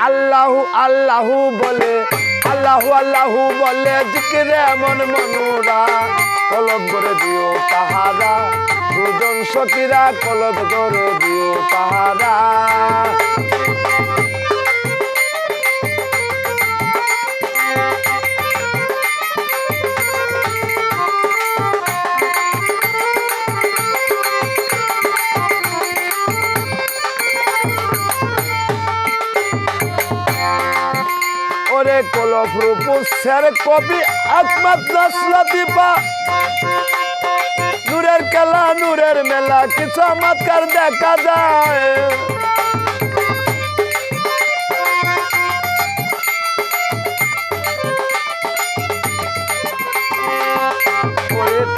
আল্লাহু আল্লাহু বলে, আল্লাহু আল্লাহু বলে, জিকিরে মন মনুরা, কলব করে দিও পাহারা দুজন সতীরা কলব করে দিও পাহারা ওরে কলফ রূপু স্যার কবি আকমাত নাসলাতিপা নূরের খেলা, নূরের মেলা, কি চমৎকার দেখা যায়।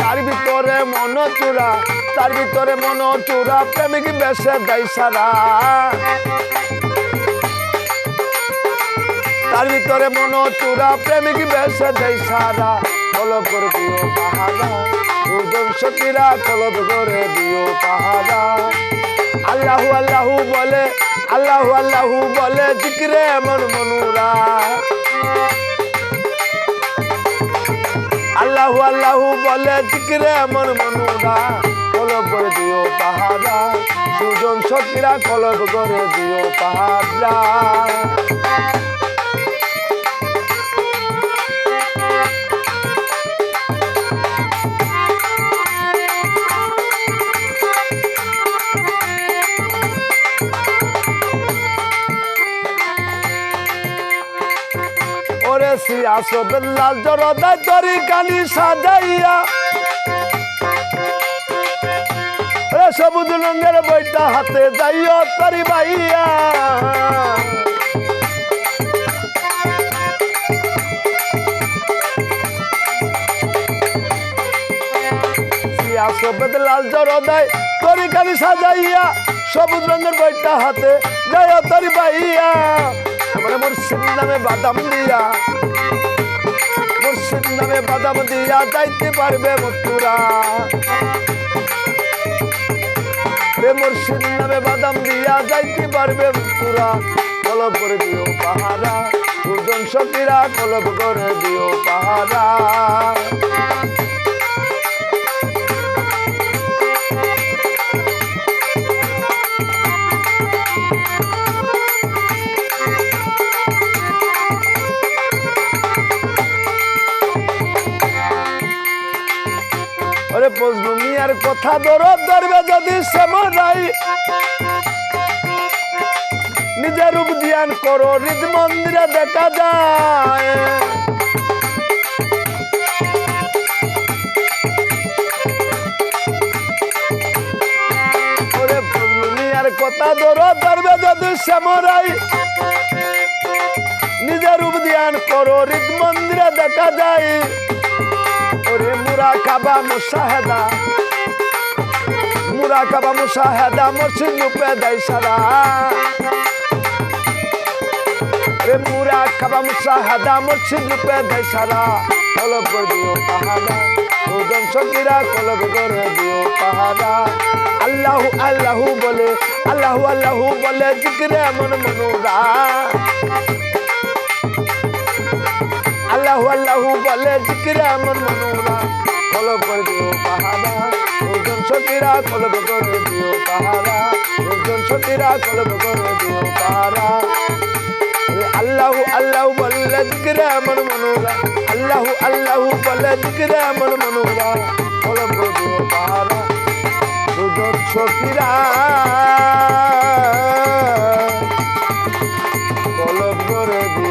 তার ভিতরে মন চূড়া তার ভিতরে মন চূড়া প্রেমিক বেশে দেয় সারা। তার ভিতরে মন চূড়া প্রেমিক বেশে দেয় সারা। করে দিও পাহারা, দুজন সখীরা কলব করে দিও পাহারা। আল্লাহু আল্লাহু বলে, আল্লাহু আল্লাহু বলে, জিকিরে এমন মনুরা। আল্লাহু আল্লাহু বলে, জিকিরে এমন মনুরা। কলব করে দিও পাহারা, দুজন সখীরা কলব করে দিও পাহারা। ওরে সিয়া সবেল্লাল জরদায় তরি কানি সাজাইয়া। সবুজ রঙের বইটা হাতে যাইও তরি বাইয়া সিয়া সবেল্লাল জরদায় তরি কানি সাজাইয়া, সবুজ রঙের বইটা হাতে যাইও তরি বাইয়া আমার মুর্শিদ নামে বাদাম দিয়া। মুর্শিদ নামে বাদাম দিয়া যাইতে পারবে মতুরা রে মুর্শিদ নামে বাদাম দিয়া যাইতে পারবে মতুরা কলব করে দিও পাহারা, দুজন সখীরা কলব করে দিও ওরে বজলু মিয়ার কথা ধরো, ধরবে যদি সেমনাই নিজের রূপ ধ্যান করো হৃদ মন্দিরে দেখা যায়। কথা ধরো, ধরবে যদি সেমরাই নিজের রূপ ধ্যান করো হৃদ মন্দিরে দেখা যায়। মুরাকাবা মুশাহাদা। মুরাকাবা মুশাহাদা মসজিদ রূপে দেয় সারা। রে মুরাকাবা মুশাহাদা মসজিদ রূপে দেয় সারা। কলব দিও পাহাড়া ওজন সকিরা কলব করে দিও পাহাড়া আল্লাহু আল্লাহু বলে, আল্লাহু আল্লাহু বলে, জিকিরে এমন মনুরা। আল্লাহু আল্লাহু বলে জিকিরে এমন মনুরা। কলব করে দিও পাহারা। ওজন সকিরা কলব করে দিও পাহারা। ওজন সকিরা কলব করে দিও পাহারা। আল্লাহু আল্লাহু বলে জিকিরে এমন মনুরা। আল্লাহু আল্লাহু বলে জিকিরে এমন মনুরা। কলব করে দিও পাহারা। ওজন সকিরা কলব করে দিও